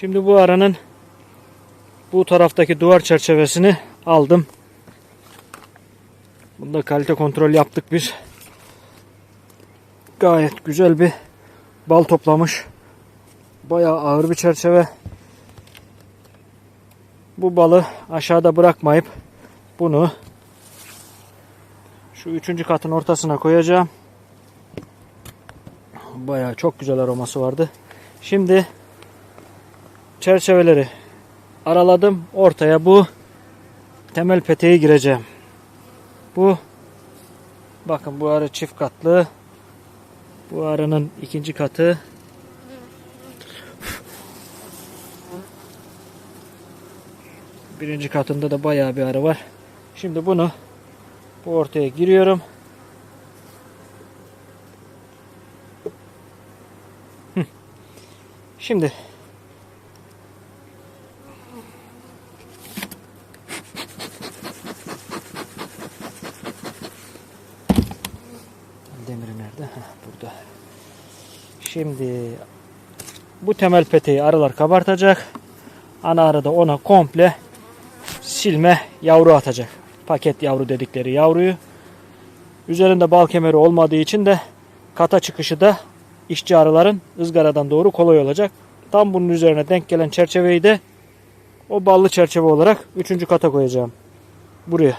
Şimdi bu aranın bu taraftaki duvar çerçevesini aldım. Bunda kalite kontrol yaptık biz. Gayet güzel bir bal toplamış. Bayağı ağır bir çerçeve. Bu balı aşağıda bırakmayıp bunu şu üçüncü katın ortasına koyacağım. Bayağı çok güzel aroması vardı. Şimdi çerçeveleri araladım. Ortaya bu temel peteği gireceğim. Bu bakın bu arı çift katlı. Bu arının ikinci katı. Birinci katında da bayağı bir arı var. Şimdi bunu bu ortaya giriyorum. Şimdi Demiri nerede? Heh, burada. Şimdi bu temel peteği arılar kabartacak. Ana arı da ona komple silme yavru atacak. Paket yavru dedikleri yavruyu. Üzerinde bal kemeri olmadığı için de kata çıkışı da işçi arıların ızgaradan doğru kolay olacak. Tam bunun üzerine denk gelen çerçeveyi de o ballı çerçeve olarak 3. kata koyacağım. Buraya.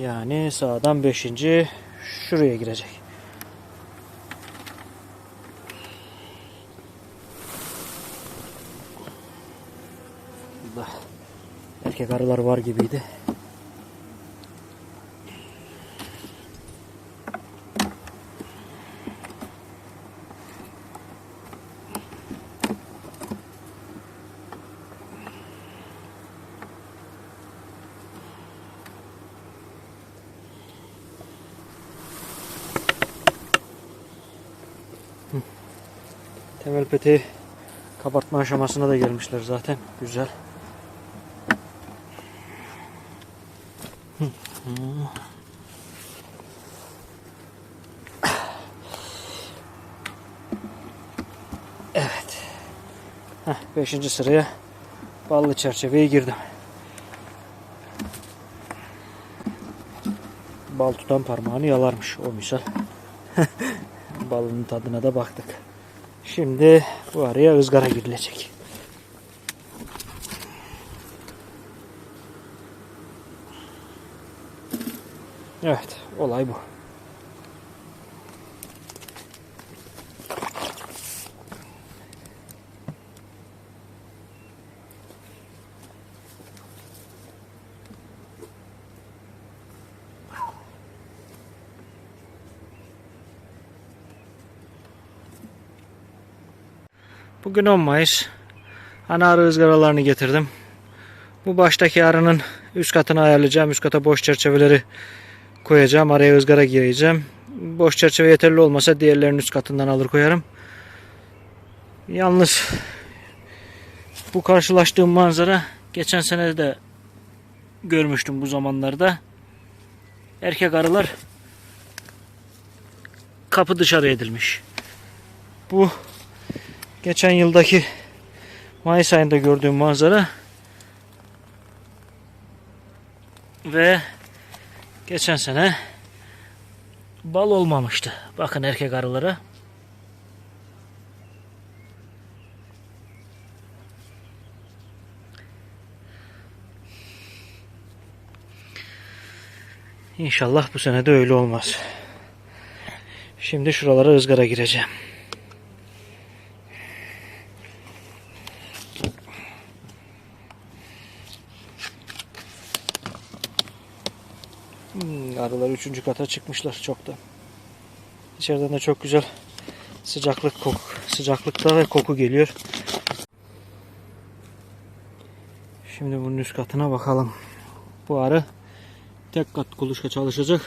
Yani sağdan 5. şuraya girecek. Erkek arılar var gibiydi. Temel peteği kabartma aşamasına da gelmişler zaten. Güzel. Evet. Heh, beşinci sıraya ballı çerçeveye girdim. Bal tutan parmağını yalarmış o misal. Balının tadına da baktık. Şimdi bu araya ızgara girilecek. Evet, olay bu. Bugün 10 Mayıs. Ana arı ızgaralarını getirdim. Bu baştaki arının üst katını ayarlayacağım. Üst kata boş çerçeveleri koyacağım. Araya ızgara gireceğim. Boş çerçeve yeterli olmasa diğerlerinin üst katından alır koyarım. Yalnız bu karşılaştığım manzara geçen sene de görmüştüm bu zamanlarda. Erkek arılar kapı dışarı edilmiş. Bu geçen yıldaki Mayıs ayında gördüğüm manzara ve geçen sene bal olmamıştı. Bakın erkek arılara. İnşallah bu sene de öyle olmaz. Şimdi şuralara ızgara gireceğim. Hmm, arılar üçüncü kata çıkmışlar çoktan. İçeriden de çok güzel sıcaklık koku, sıcaklıkta ve koku geliyor. Şimdi bunun üst katına bakalım. Bu arı tek kat kuluçka çalışacak.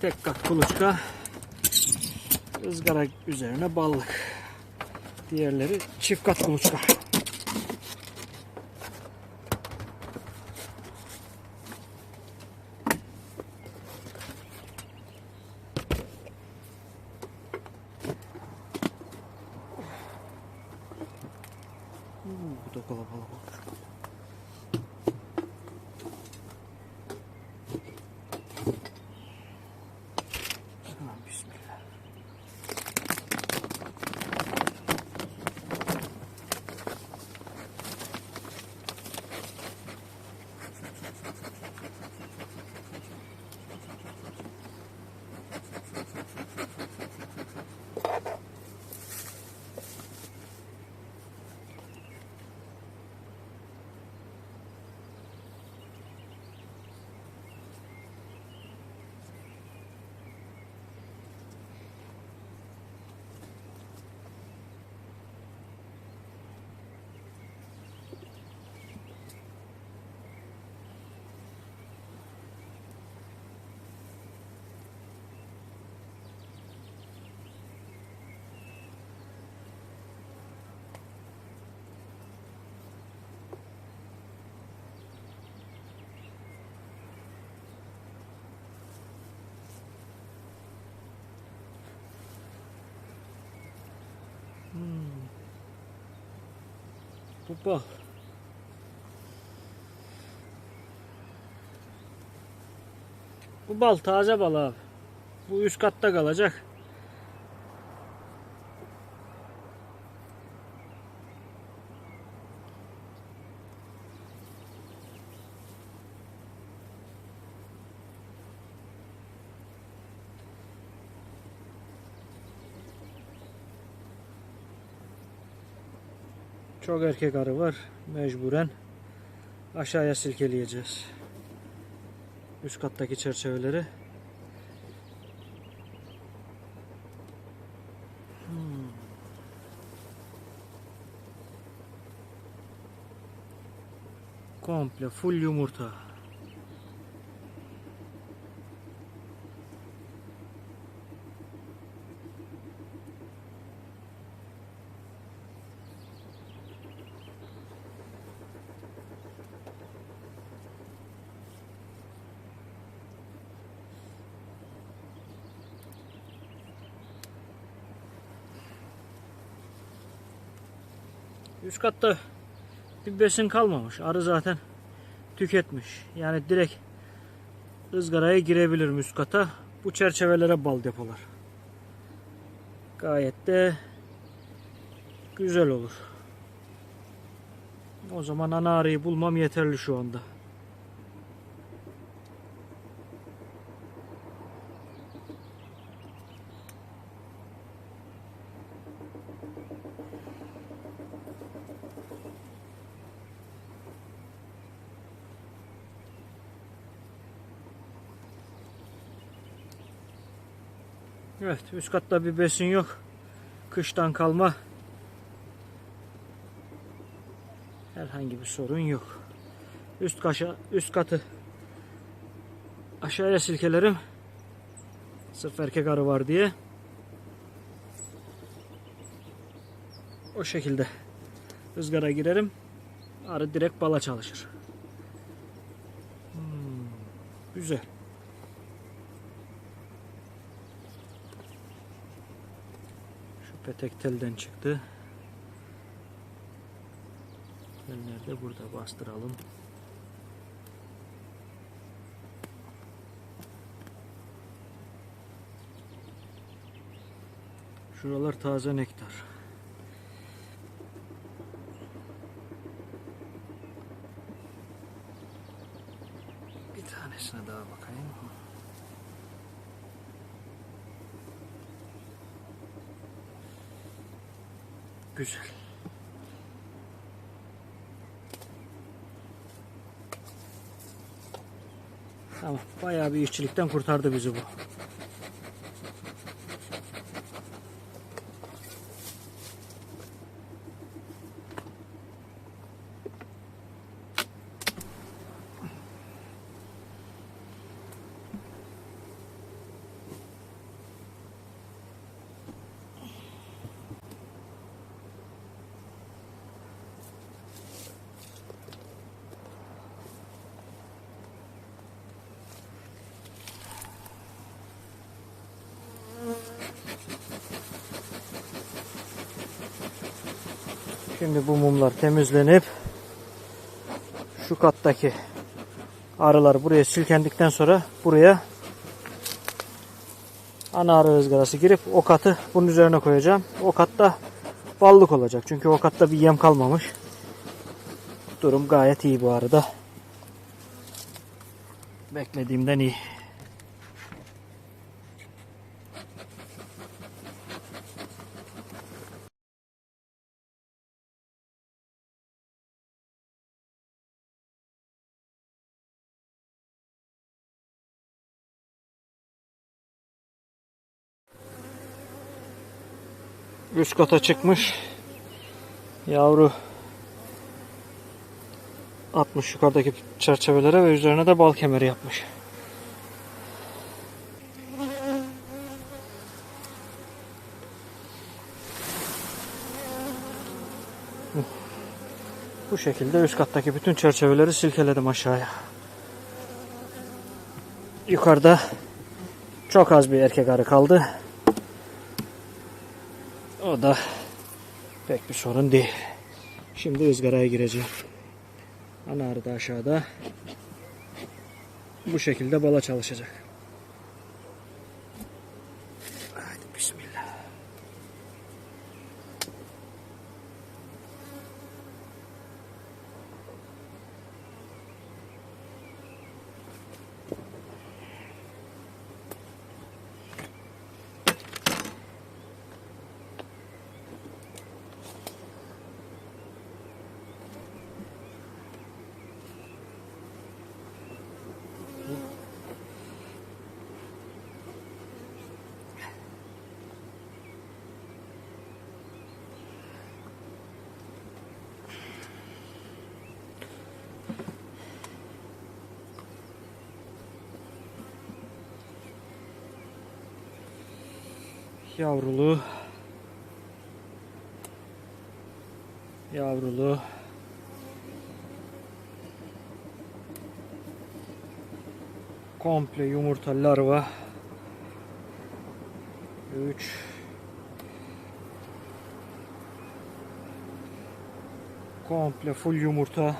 Tek kat kuluçka ızgara üzerine ballık. Diğerleri çift kat kuluçka. Bu bal. Bu bal taze bal abi. Bu üst katta kalacak. Çok erkek arı var. Mecburen aşağıya silkeleyeceğiz. Üst kattaki çerçeveleri. Hmm. Komple full yumurta. Üst katta bir besin kalmamış. Arı zaten tüketmiş. Yani direkt ızgaraya girebilirim üst kata. Bu çerçevelere bal depolar. Gayet de güzel olur. O zaman ana arıyı bulmam yeterli şu anda. Evet üst katta bir besin yok. Kıştan kalma. Herhangi bir sorun yok. Üst kaşa, üst katı aşağıya silkelerim. Sırf erkek arı var diye. O şekilde ızgara girerim. Arı direkt bala çalışır. Hmm, güzel. Petek telden çıktı. Teller de burada bastıralım. Şuralar taze nektar. Güzel. Tamam. Bayağı bir işçilikten kurtardı bizi bu. Şimdi bu mumlar temizlenip şu kattaki arılar buraya silkendikten sonra buraya ana arı ızgarası girip o katı bunun üzerine koyacağım. O katta ballık olacak. Çünkü o katta bir yem kalmamış. Durum gayet iyi bu arada. Beklediğimden iyi. Üst kata çıkmış. Yavru atmış yukarıdaki çerçevelere ve üzerine de bal kemeri yapmış. Bu şekilde üst kattaki bütün çerçeveleri silkeledim aşağıya. Yukarıda çok az bir erkek arı kaldı. O da pek bir sorun değil. Şimdi ızgaraya gireceğim. Ana arı da aşağıda. Bu şekilde bala çalışacak. Yavrulu. Yavrulu. Komple yumurta larva. 3 Komple full yumurta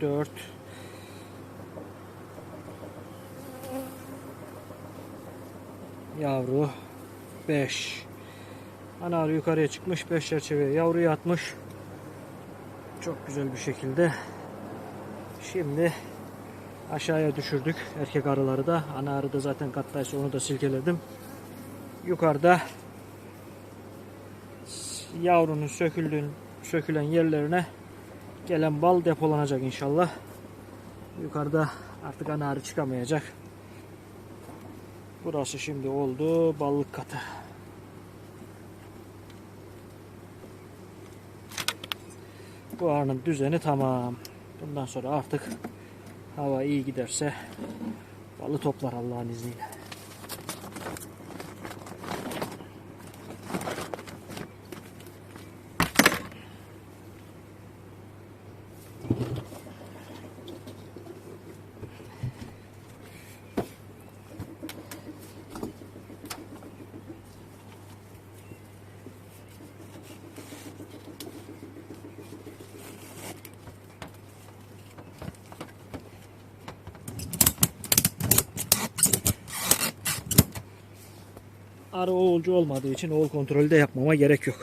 4 Yavru 5 Ana arı yukarıya çıkmış 5 çerçeveye yavruyu atmış çok güzel bir şekilde. Şimdi aşağıya düşürdük erkek arıları da. Ana arı da zaten kattaysa onu da silkeledim. Yukarıda yavrunun söküldüğün sökülen yerlerine gelen bal depolanacak inşallah. Yukarıda artık ana arı çıkamayacak burası şimdi oldu ballık katı Bu arının düzeni tamam. Bundan sonra artık hava iyi giderse balı toplar Allah'ın izniyle. Arı oğulcu olmadığı için oğul kontrolü de yapmama gerek yok.